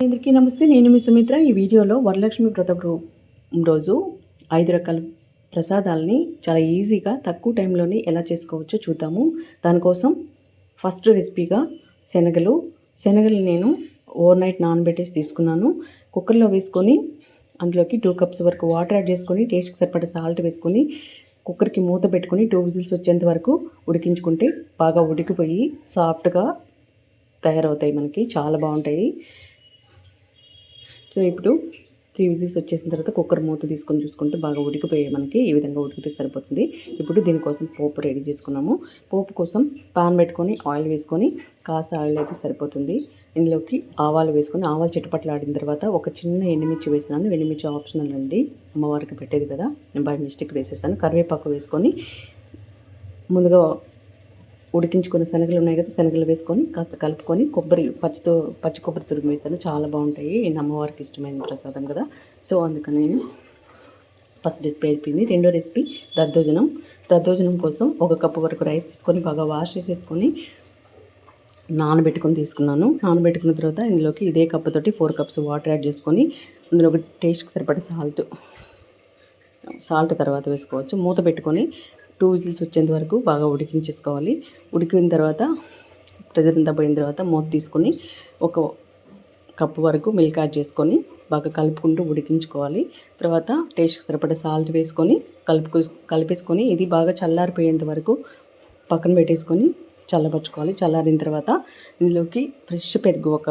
అందరికీ నమస్తే. నేను మీ సుమిత్ర. ఈ వీడియోలో వరలక్ష్మి వ్రత రోజు ఐదు రకాల ప్రసాదాలని చాలా ఈజీగా తక్కువ టైంలోనే ఎలా చేసుకోవచ్చో చూద్దాము. దానికోసం ఫస్ట్ రెసిపీగా శనగలు. శనగలు నేను ఓవర్ నైట్ నానబెట్టేసి తీసుకున్నాను. కుక్కర్లో వేసుకొని అందులోకి టూ కప్స్ వరకు వాటర్ యాడ్ చేసుకొని టేస్ట్కి సరిపడే సాల్ట్ వేసుకొని కుక్కర్కి మూత పెట్టుకొని టూ విజిల్స్ వచ్చేంత వరకు ఉడికించుకుంటే బాగా ఉడికిపోయి సాఫ్ట్గా తయారవుతాయి మనకి. చాలా బాగుంటాయి. సో ఇప్పుడు త్రీ విజిల్స్ వచ్చేసిన తర్వాత కుక్కర్ మూత తీసుకొని చూసుకుంటే బాగా ఉడికిపోయాయి మనకి ఈ విధంగా ఉడికితే సరిపోతుంది. ఇప్పుడు దీనికోసం పోపు రెడీ చేసుకున్నాము. పోపు కోసం పాన్ పెట్టుకొని ఆయిల్ వేసుకొని కాస్త ఆయిల్ అయితే సరిపోతుంది. ఇందులోకి ఆవాలు వేసుకొని ఆవాలు చిటపట్లు ఆడిన తర్వాత ఒక చిన్న ఎండుమిర్చి వేసినాను. ఎండుమిర్చి ఆప్షనల్ అండి. అమ్మవారికి పెట్టేది కదా. నేను బై మిస్టేక్ వేసేసాను. కరివేపాకు వేసుకొని ముందుగా ఉడికించుకున్న శనగలు ఉన్నాయి కదా శనగలు వేసుకొని కాస్త కలుపుకొని కొబ్బరి పచ్చితో పచ్చి కొబ్బరి తురుగు వేసాను చాలా బాగుంటాయి. నేను అమ్మవారికి ఇష్టమైన ప్రసాదం కదా. సో అందుకని నేను ఫస్ట్ రెసిపీ అయిపోయింది. రెండో రెసిపీ దద్దోజనం. దద్దోజనం కోసం ఒక కప్పు వరకు రైస్ తీసుకొని బాగా వాష్ చేసేసుకొని నానబెట్టుకొని తీసుకున్నాను. నానబెట్టుకున్న తర్వాత ఇందులోకి ఇదే కప్పుతోటి ఫోర్ కప్స్ వాటర్ యాడ్ చేసుకొని అందులో ఒక టేస్ట్కి సరిపడే సాల్ట్ సాల్ట్ తర్వాత వేసుకోవచ్చు. మూత పెట్టుకొని టూ విజిల్స్ వచ్చేంత వరకు బాగా ఉడికించేసుకోవాలి. ఉడికిన తర్వాత ప్రెజర్ అంతా పోయిన తర్వాత మూత తీసుకొని ఒక కప్పు వరకు మిల్క్ యాడ్ చేసుకొని బాగా కలుపుకుంటూ ఉడికించుకోవాలి. తర్వాత టేస్ట్కి సరిపడే సాల్ట్ వేసుకొని కలుపు కలిపేసుకొని ఇది బాగా చల్లారిపోయేంత వరకు పక్కన పెట్టేసుకొని చల్లబరుచుకోవాలి. చల్లారిన తర్వాత ఇందులోకి ఫ్రెష్ పెరుగు ఒక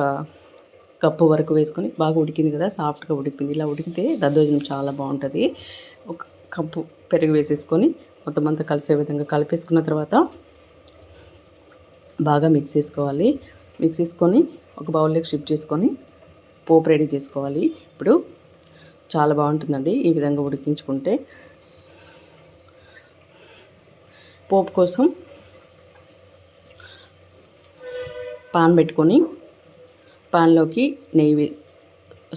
కప్పు వరకు వేసుకొని బాగా ఉడికింది కదా సాఫ్ట్గా ఉడికింది. ఇలా ఉడికితే దద్దోజనం చాలా బాగుంటుంది. ఒక కప్పు పెరుగు వేసేసుకొని మొత్తం అంతా కలిసే విధంగా కలిపేసుకున్న తర్వాత బాగా మిక్స్ చేసుకోవాలి. మిక్స్ చేసుకొని ఒక బౌల్లోకి షిఫ్ట్ చేసుకొని పోపు రెడీ చేసుకోవాలి. ఇప్పుడు చాలా బాగుంటుందండి ఈ విధంగా ఉడికించుకుంటే. పోపు కోసం పాన్ పెట్టుకొని పాన్లోకి నెయ్యి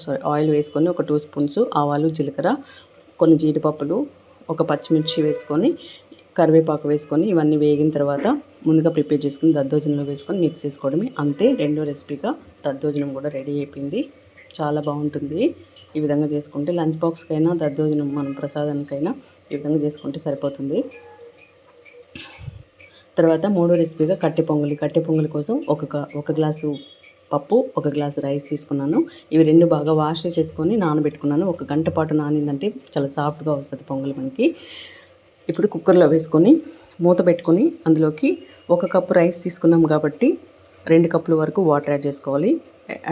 సారీ ఆయిల్ వేసుకొని ఒక టూ స్పూన్స్ ఆవాలు జీలకర్ర కొన్ని జీడిపప్పులు ఒక పచ్చిమిర్చి వేసుకొని కరివేపాకు వేసుకొని ఇవన్నీ వేగిన తర్వాత ముందుగా ప్రిపేర్ చేసుకుని దద్దోజనంలో వేసుకొని మిక్స్ చేసుకోవడమే. అంతే రెండో రెసిపీగా దద్దోజనం కూడా రెడీ అయిపోయింది. చాలా బాగుంటుంది. ఈ విధంగా చేసుకుంటే లంచ్ బాక్స్కైనా దద్దోజనం మనం ప్రసాదానికైనా ఈ విధంగా చేసుకుంటే సరిపోతుంది. తర్వాత మూడో రెసిపీగా కట్టె పొంగలి. కట్టె పొంగలి కోసం ఒక ఒక గ్లాసు పప్పు ఒక గ్లాసు రైస్ తీసుకున్నాను. ఇవి రెండు బాగా వాష్ చేసుకొని నానబెట్టుకున్నాను. ఒక గంట పాటు నానిందంటే చాలా సాఫ్ట్గా వస్తుంది పొంగలి మనకి. ఇప్పుడు కుక్కర్లో వేసుకొని మూత పెట్టుకొని అందులోకి ఒక కప్పు రైస్ తీసుకున్నాం కాబట్టి రెండు కప్పుల వరకు వాటర్ యాడ్ చేసుకోవాలి.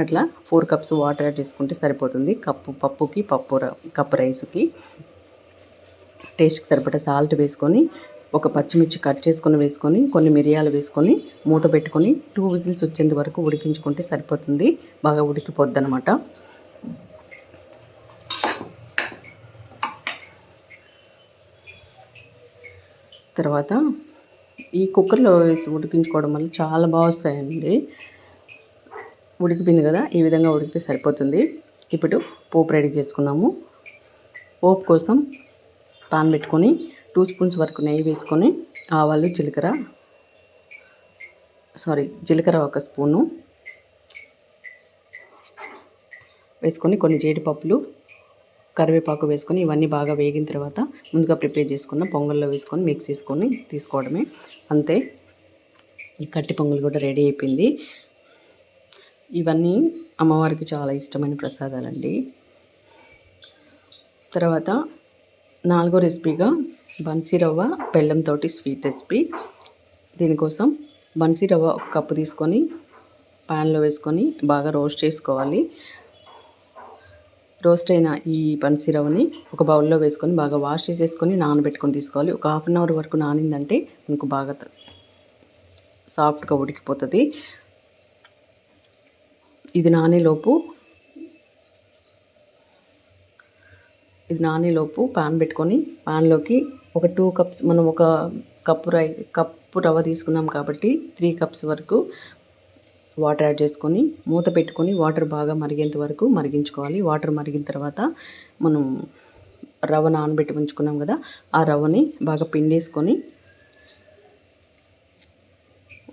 అట్లా ఫోర్ కప్స్ వాటర్ యాడ్ చేసుకుంటే సరిపోతుంది. కప్పు పప్పుకి పప్పు కప్పు రైస్కి. టేస్ట్కి సరిపడా సాల్ట్ వేసుకొని ఒక పచ్చిమిర్చి కట్ చేసుకొని వేసుకొని కొన్ని మిరియాలు వేసుకొని మూత పెట్టుకొని టూ విజిల్స్ వచ్చేంత వరకు ఉడికించుకుంటే సరిపోతుంది. బాగా ఉడికిపోద్ది అనమాట తర్వాత ఈ కుక్కర్లో వేసి ఉడికించుకోవడం వల్ల చాలా బాగా వస్తాయండి. ఉడికిపోయింది కదా ఈ విధంగా ఉడికితే సరిపోతుంది. ఇప్పుడు పోపు రెడీ చేసుకున్నాము. పోపు కోసం పాన్ పెట్టుకొని టూ స్పూన్స్ వరకు నెయ్యి వేసుకొని ఆవాలు జీలకర్ర సారీ జీలకర్ర ఒక స్పూను వేసుకొని కొన్ని జీడిపప్పులు కరివేపాకు వేసుకొని ఇవన్నీ బాగా వేగిన తర్వాత ముందుగా ప్రిపేర్ చేసుకున్న పొంగల్లో వేసుకొని మిక్స్ చేసుకొని తీసుకోవడమే. అంతే. ఈ కట్టి పొంగల్ కూడా రెడీ అయిపోయింది. ఇవన్నీ అమ్మవారికి చాలా ఇష్టమైన ప్రసాదాలండి. తర్వాత నాలుగో రెసిపీగా బన్సీ రవ్వ బెల్లంతో స్వీట్ రెసిపీ. దీనికోసం బన్సీ రవ్వ ఒక కప్పు తీసుకొని ప్యాన్లో వేసుకొని బాగా రోస్ట్ చేసుకోవాలి. రోస్ట్ అయిన ఈ బన్సీ రవ్వని ఒక బౌల్లో వేసుకొని బాగా వాష్ చేసేసుకొని నానబెట్టుకొని తీసుకోవాలి. ఒక హాఫ్ అన్ అవర్ వరకు నానిందంటే మనకు బాగా సాఫ్ట్గా ఉడికిపోతుంది. ఇది నానేలోపు ఇది నానేలోపు పాన్ పెట్టుకొని పాన్లోకి ఒక టూ కప్స్ మనం ఒక కప్పు రై కప్పు రవ్వ తీసుకున్నాం కాబట్టి త్రీ కప్స్ వరకు వాటర్ యాడ్ చేసుకొని మూత పెట్టుకొని వాటర్ బాగా మరిగేంత వరకు మరిగించుకోవాలి. వాటర్ మరిగిన తర్వాత మనం రవ్వ నానబెట్టి ఉంచుకున్నాం కదా ఆ రవ్వని బాగా పిండేసుకొని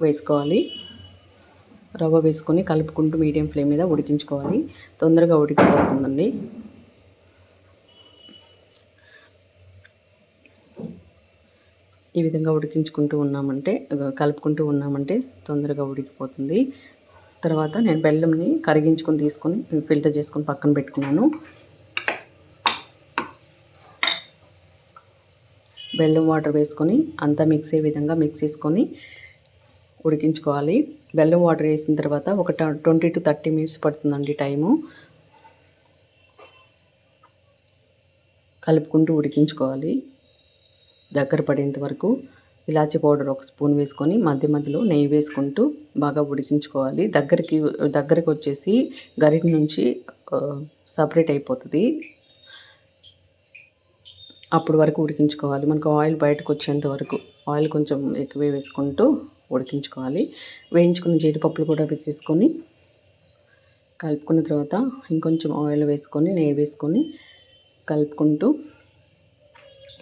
వేసుకోవాలి. రవ్వ వేసుకొని కలుపుకుంటూ మీడియం ఫ్లేమ్ మీద ఉడికించుకోవాలి. తొందరగా ఉడికిపోతుందండి. ఈ విధంగా ఉడికించుకుంటూ ఉన్నామంటే కలుపుకుంటూ ఉన్నామంటే తొందరగా ఉడికిపోతుంది. తర్వాత నేను బెల్లంని కరిగించుకొని తీసుకొని ఫిల్టర్ చేసుకొని పక్కన పెట్టుకున్నాను. బెల్లం వాటర్ వేసుకొని అంతా మిక్స్ అయ్యే విధంగా మిక్స్ చేసుకొని ఉడికించుకోవాలి. బెల్లం వాటర్ వేసిన తర్వాత ఒక ట్వంటీ టు థర్టీ మినిట్స్ పడుతుందండి టైము. కలుపుకుంటూ ఉడికించుకోవాలి. దగ్గర పడేంత వరకు ఇలాచీ పౌడర్ ఒక స్పూన్ వేసుకొని మధ్య మధ్యలో నెయ్యి వేసుకుంటూ బాగా ఉడికించుకోవాలి. దగ్గరికి దగ్గరికి వచ్చేసి గరిటి నుంచి సపరేట్ అయిపోతుంది. అప్పుడు వరకు ఉడికించుకోవాలి. మనకు ఆయిల్ బయటకు వచ్చేంత వరకు ఆయిల్ కొంచెం ఎక్కువే వేసుకుంటూ ఉడికించుకోవాలి. వేయించుకున్న జీడిపప్పులు కూడా వేసేసుకొని కలుపుకున్న తర్వాత ఇంకొంచెం ఆయిల్ వేసుకొని నెయ్యి వేసుకొని కలుపుకుంటూ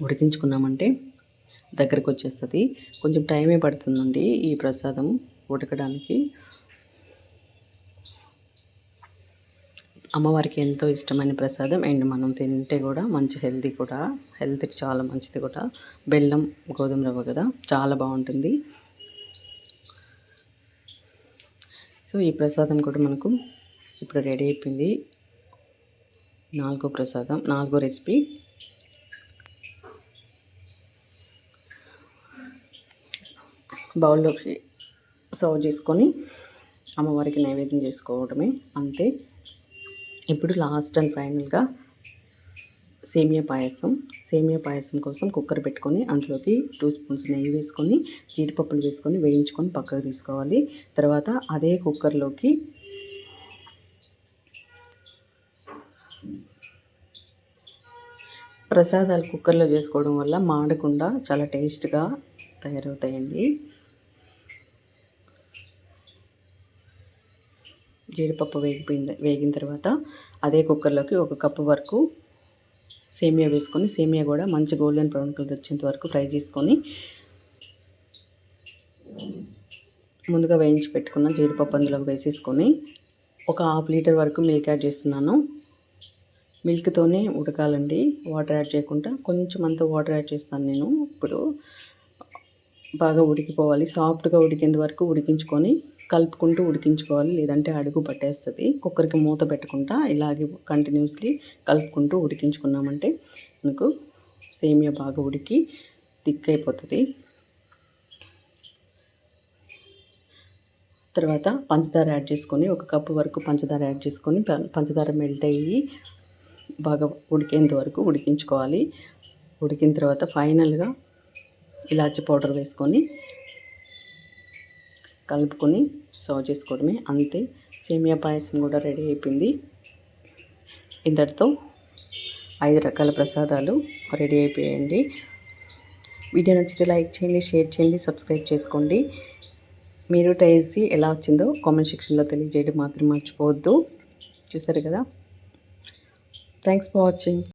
ఉడికించుకున్నామంటే దగ్గరకు వచ్చేస్తుంది కొంచెం టైమే పడుతుందండి ఈ ప్రసాదం ఉడకడానికి. అమ్మవారికి ఎంతో ఇష్టమైన ప్రసాదం అండ్ మనం తింటే కూడా మంచి హెల్తీ కూడా. హెల్త్కి చాలా మంచిది కూడా. బెల్లం గోధుమ రవ్వ కదా చాలా బాగుంటుంది. సో ఈ ప్రసాదం కూడా మనకు ఇప్పుడు రెడీ అయిపోయింది. నాలుగో ప్రసాదం నాలుగో రెసిపీ. బౌల్లోకి సర్వ్ చేసుకొని అమ్మవారికి నైవేద్యం చేసుకోవడమే అంతే. ఇప్పుడు లాస్ట్ అండ్ ఫైనల్గా సేమియా పాయసం. సేమియా పాయసం కోసం కుక్కర్ పెట్టుకొని అందులోకి టూ స్పూన్స్ నెయ్యి వేసుకొని జీడిపప్పులు వేసుకొని వేయించుకొని పక్కకు తీసుకోవాలి. తర్వాత అదే కుక్కర్లోకి ప్రసాదాలు కుక్కర్లో చేసుకోవడం వల్ల మాడకుండా చాలా టేస్ట్గా తయారవుతాయండి. జీడిపప్పు వేగిపోయింది వేగిన తర్వాత అదే కుక్కర్లోకి ఒక కప్పు వరకు సేమియా వేసుకొని సేమియా కూడా మంచి గోల్డెన్ బ్రౌన్ కలర్ వచ్చేంత వరకు ఫ్రై చేసుకొని ముందుగా వేయించి పెట్టుకున్న జీడిపప్పు అందులోకి వేసేసుకొని ఒక హాఫ్ లీటర్ వరకు మిల్క్ యాడ్ చేస్తున్నాను. మిల్క్తోనే ఉడకాలండి. వాటర్ యాడ్ చేయకుండా కొంచెం అంత వాటర్ యాడ్ చేస్తాను నేను. ఇప్పుడు బాగా ఉడికిపోవాలి. సాఫ్ట్గా ఉడికేంత వరకు ఉడికించుకొని కలుపుకుంటూ ఉడికించుకోవాలి. లేదంటే అడుగు పట్టేస్తుంది. కుక్కర్కి మూత పెట్టకుండా ఇలాగే కంటిన్యూస్లీ కలుపుకుంటూ ఉడికించుకున్నామంటే మనకు సేమియా బాగా ఉడికి థిక్ అయిపోతుంది తర్వాత పంచదార యాడ్ చేసుకొని ఒక కప్పు వరకు పంచదార యాడ్ చేసుకొని పంచదార మెల్ట్ అయ్యి బాగా ఉడికేంత వరకు ఉడికించుకోవాలి. ఉడికిన తర్వాత ఫైనల్గా ఇలాచి పౌడర్ వేసుకొని కలుపుకొని సర్వ్ చేసుకోవడమే. అంతే. సేమియా పాయసం కూడా రెడీ అయిపోయింది. ఇంతటితో ఐదు రకాల ప్రసాదాలు రెడీ అయిపోయాయండి. వీడియో నచ్చితే లైక్ చేయండి షేర్ చేయండి సబ్స్క్రైబ్ చేసుకోండి. మీరు టేస్ట్ ఎలా వచ్చిందో కామెంట్ సెక్షన్లో తెలియజేయడం మాత్రం మర్చిపోవద్దు. చూసారు కదా? Thanks for watching.